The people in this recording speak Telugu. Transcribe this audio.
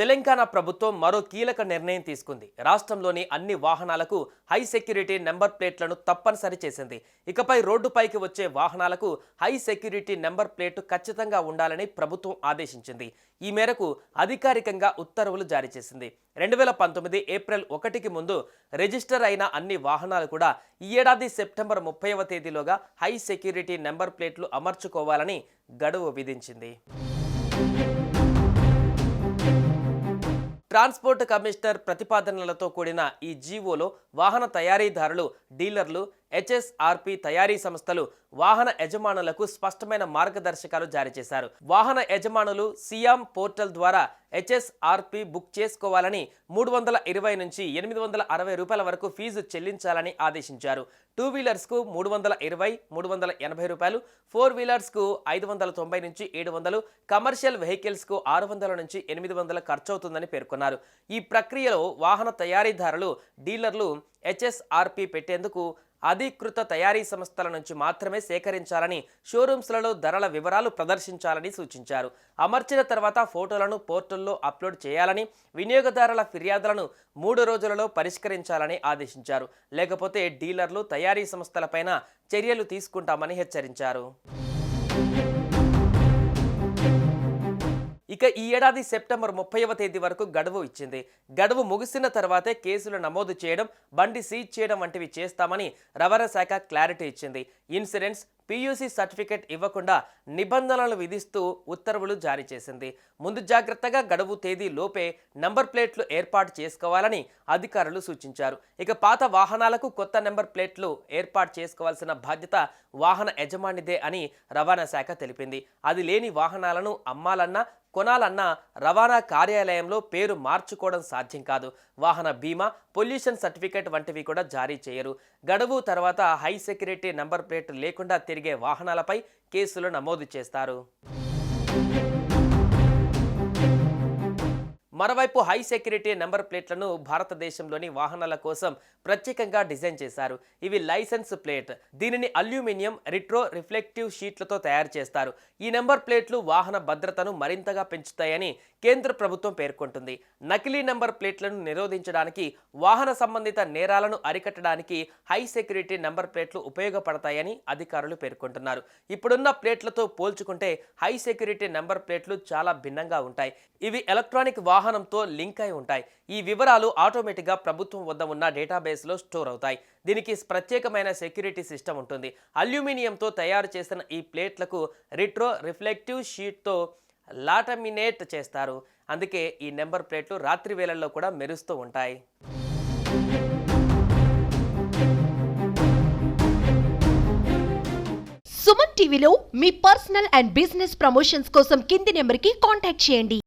తెలంగాణ ప్రభుత్వం మరో కీలక నిర్ణయం తీసుకుంది. రాష్ట్రంలోని అన్ని వాహనాలకు హై సెక్యూరిటీ నెంబర్ ప్లేట్లను తప్పనిసరి చేసింది. ఇకపై రోడ్డుపైకి వచ్చే వాహనాలకు హై సెక్యూరిటీ నెంబర్ ప్లేటు ఖచ్చితంగా ఉండాలని ప్రభుత్వం ఆదేశించింది. ఈ మేరకు అధికారికంగా ఉత్తర్వులు జారీ చేసింది. రెండు వేల పంతొమ్మిది ఏప్రిల్ ఒకటికి ముందు రిజిస్టర్ అయిన అన్ని వాహనాలు కూడా ఈ ఏడాది సెప్టెంబర్ ముప్పైవ తేదీలోగా హై సెక్యూరిటీ నెంబర్ ప్లేట్లు అమర్చుకోవాలని గడువు విధించింది. ట్రాన్స్పోర్ట్ కమిషనర్ ప్రతిపాదనలతో కూడిన ఈ జీవోలో వాహన తయారీదారులు డీలర్లు హెచ్ఎస్ఆర్పి తయారీ సంస్థలు వాహన యజమానులకు స్పష్టమైన మార్గదర్శకాలు జారీ చేశారు. వాహన యజమానులు సియామ్ పోర్టల్ ద్వారా హెచ్ఎస్ఆర్పి బుక్ చేసుకోవాలని మూడు వందల ఇరవై నుంచి ఎనిమిది వందల అరవై రూపాయల వరకు ఫీజు చెల్లించాలని ఆదేశించారు. టూ వీలర్స్కు మూడు వందల ఇరవై మూడు వందల ఎనభై రూపాయలు ఫోర్ వీలర్స్కు ఐదు వందల తొంభై నుంచి ఏడు వందలు కమర్షియల్ వెహికల్స్కు ఆరు వందల నుంచి ఎనిమిది వందల ఖర్చవుతుందని పేర్కొన్నారు. ఈ ప్రక్రియలో వాహన తయారీదారులు డీలర్లు హెచ్ఎస్ఆర్పి పెట్టేందుకు అధీకృత తయారీ సంస్థల నుంచి మాత్రమే సేకరించాలని షోరూమ్స్లలో ధరల వివరాలు ప్రదర్శించాలని సూచించారు. అమర్చిన తర్వాత ఫోటోలను పోర్టల్లో అప్లోడ్ చేయాలని వినియోగదారుల ఫిర్యాదులను మూడు రోజులలో పరిష్కరించాలని ఆదేశించారు. లేకపోతే డీలర్లు తయారీ సంస్థలపైన చర్యలు తీసుకుంటామని హెచ్చరించారు. ఇక ఈ ఏడాది సెప్టెంబర్ ముప్పైవ తేదీ వరకు గడువు ఇచ్చింది. గడువు ముగిసిన తర్వాతే కేసులు నమోదు చేయడం బండి సీజ్ చేయడం వంటివి చేస్తామని రవాణా శాఖ క్లారిటీ ఇచ్చింది. ఇన్సూరెన్స్ పీయూసీ సర్టిఫికెట్ ఇవ్వకుండా నిబంధనలు విధిస్తూ ఉత్తర్వులు జారీ చేసింది. ముందు జాగ్రత్తగా గడువు తేదీ లోపే నంబర్ ప్లేట్లు ఏర్పాటు చేసుకోవాలని అధికారులు సూచించారు. ఇక పాత వాహనాలకు కొత్త నెంబర్ ప్లేట్లు ఏర్పాటు చేసుకోవాల్సిన బాధ్యత వాహన యజమానిదే అని రవాణా శాఖ తెలిపింది. అది లేని వాహనాలను అమ్మాలన్నా కొనాలన్నా రవాణా కార్యాలయంలో పేరు మార్చుకోవడం సాధ్యం కాదు. వాహన బీమా పొల్యూషన్ సర్టిఫికేట్ వంటివి కూడా జారీ చేయరు. గడువు తర్వాత హై సెక్యూరిటీ నంబర్ ప్లేట్ లేకుండా తిరిగి వాహనాలపై కేసులు నమోదు చేస్తారు. మరోవైపు హై సెక్యూరిటీ నెంబర్ ప్లేట్లను భారతదేశంలోని వాహనాల కోసం ప్రత్యేకంగా డిజైన్ చేశారు. ఇవి లైసెన్స్ ప్లేట్. దీనిని అల్యూమినియం రిట్రో రిఫ్లెక్టివ్ షీట్లతో తయారు చేస్తారు. ఈ నెంబర్ ప్లేట్లు వాహన భద్రతను మరింతగా పెంచుతాయని కేంద్ర ప్రభుత్వం పేర్కొంటుంది. నకిలీ నెంబర్ ప్లేట్లను నిరోధించడానికి వాహన సంబంధిత నేరాలను అరికట్టడానికి హై సెక్యూరిటీ నెంబర్ ప్లేట్లు ఉపయోగపడతాయని అధికారులు పేర్కొంటున్నారు. ఇప్పుడున్న ప్లేట్లతో పోల్చుకుంటే హై సెక్యూరిటీ నెంబర్ ప్లేట్లు చాలా భిన్నంగా ఉంటాయి. ఇవి ఎలక్ట్రానిక్ వాహనంతో లింక్ అయి ఉంటాయి. ఈ వివరాలు ఆటోమేటిక్గా ప్రభుత్వం వద్ద ఉన్న డేటాబేస్లో స్టోర్ అవుతాయి. దీనికి ప్రత్యేకమైన సెక్యూరిటీ సిస్టమ్ ఉంటుంది. అల్యూమినియంతో తయారు చేసిన ఈ ప్లేట్లకు రిట్రో రిఫ్లెక్టివ్ షీట్తో లాటమినేట్ చేస్తారు. అందుకే ఈ నెంబర్ ప్లేట్లు రాత్రి వేళల్లో కూడా మెరుస్తూ ఉంటాయి. సుమన్ టీవీలో మీ పర్సనల్ అండ్ బిజినెస్ ప్రమోషన్స్ కోసం కింది నెంబర్కి కాంటాక్ట్ చేయండి.